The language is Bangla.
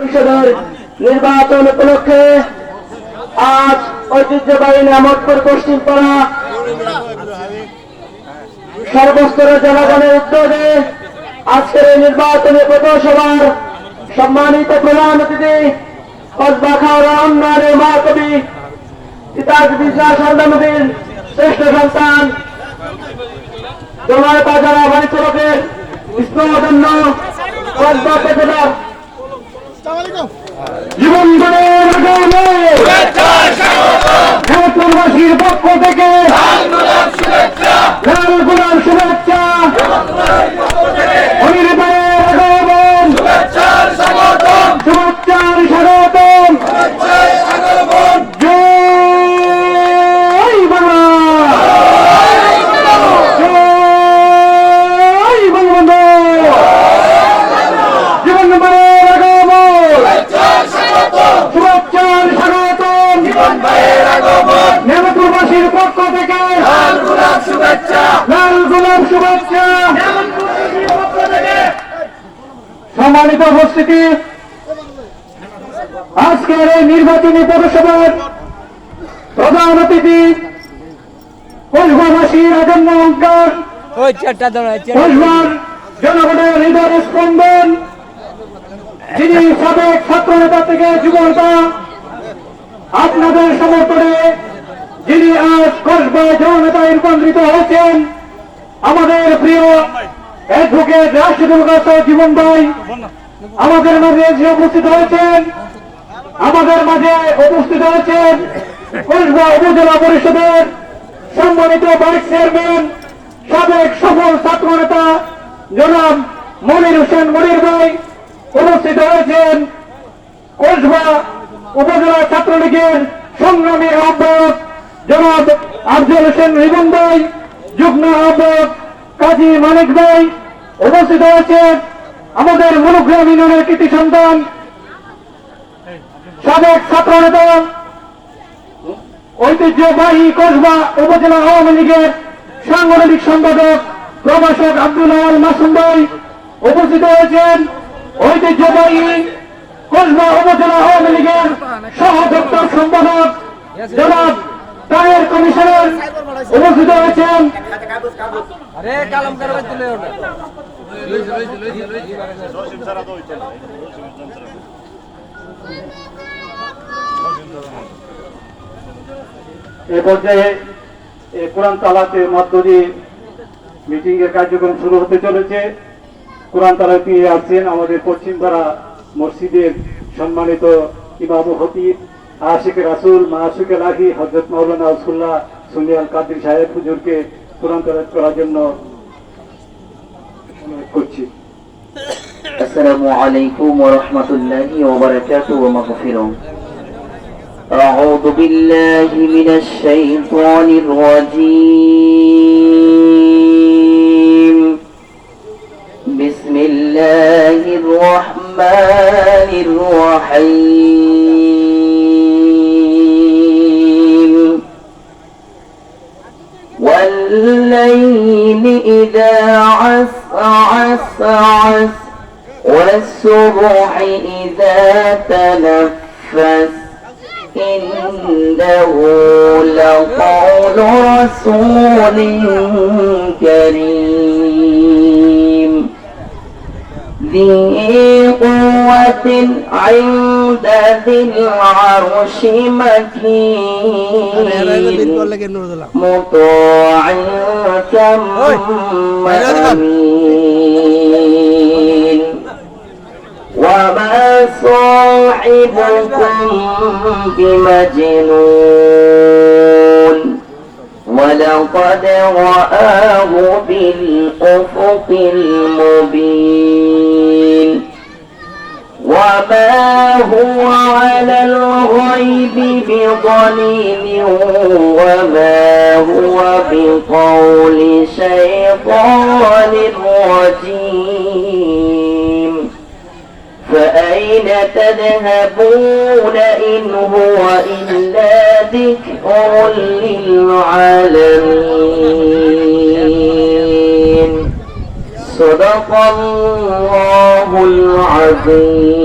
পরিষদের নির্বাচন উপলক্ষে আজ ঐতিহ্যবাহী নামতপুর পশ্চিম পাড়া সর্বস্তরের জনগণের উদ্যোগে আজকের এই নির্বাচনী পথসভার সম্মানিত প্রধান অতিথি কসবা খাওয়া উন্নয়নের মহাকবি ইতাজ বিশ্বাস নদীর শ্রেষ্ঠ সন্তান জমায় বাজারা বাণিজ্যকের ইসলামজন্য কসবা পেটেদার জীবন ভারতবাসীর পক্ষ থেকে পক্ষ থেকে লাল গোলাপ শুভেচ্ছা। সম্মানিত উপস্থিতি। আজকের এই নির্বাচনী পৌরসভার প্রধান অতিথি কসবাবাসীর আজন্ম অঙ্কার জনগণের হৃদয় স্পন্দন। যিনি সাবেক ছাত্র নেতা থেকে যুবনেতা আপনাদের সমর্থনে কসবা জননেতায় রূপান্তরিত হয়েছেন আমাদের প্রিয় অ্যাডভোকেট রাশিদুল জীবন ভাই। আমাদের মাঝে যে উপস্থিত হয়েছেন। আমাদের মাঝে উপস্থিত হয়েছেন উপজেলা পরিষদের সম্মানিত ভাইস চেয়ারম্যান সাবেক সফল ছাত্র নেতা জনাব মনির হোসেন মনির ভাই। উপস্থিত হয়েছেন কসবা উপজেলা ছাত্রলীগের সংগ্রামী আহ্বায়ক জনাব আফজল হোসেন রিবন ভাই, যুগ্ম আহ্বায়ক কাজী মানিক ভাই উপস্থিত হয়েছেন আমাদের মনোগ্রাম ইউনিয়নের কৃতি সন্তান, সাবেক ছাত্র নেতা ঐতিহ্যবাহী কসবা উপজেলা আওয়ামী লীগের সাংগঠনিক সম্পাদক প্রভাষক আব্দুল আল মাসুম ভাই উপস্থিত হয়েছেন। ঐতিহ্যবাহী কসবা উপজেলা আওয়ামী লীগের সহ সম্পাদক জনাব তাহের কমিশনার উপস্থিত হয়েছেন। আরে কালাম করবে তুলে ওটা এ পর্যায়ে এ কোরআন তালাতের মধ্য দিয়ে মিটিং এর কার্যক্রম শুরু হতে চলেছে। কোরআন তালাত নিয়ে আসছেন আমাদের পশ্চিমপাড়া মসজিদের সম্মানিত ইমাম হতিব আশিক রাসুল মাসুক লাহি হজরত মৌলানা আলসুল্লাহ সুনিয়াল কাদির সাহেব হুজুরকে কোরআন তালাত করার জন্য অনুরোধ করছি السلام عليكم ورحمة الله وبركاته ومغفره أعوذ بالله من الشيطان الرجيم بسم الله الرحمن الرحيم والليل إذا عس عس عس والصبح إذا تنفس إنه لقول رسول كريم. ذي قوة عند ذي العرش مكين. مطاع ثم أمين وما صاحبكم بمجنون. ولقد رآه بالأفق المبين وما هو على الغيب بضنين وما هو بقول شيطان رجيم. فأين تذهبون إن هو إلا ذكر للعالمين؟ صدق الله العظيم.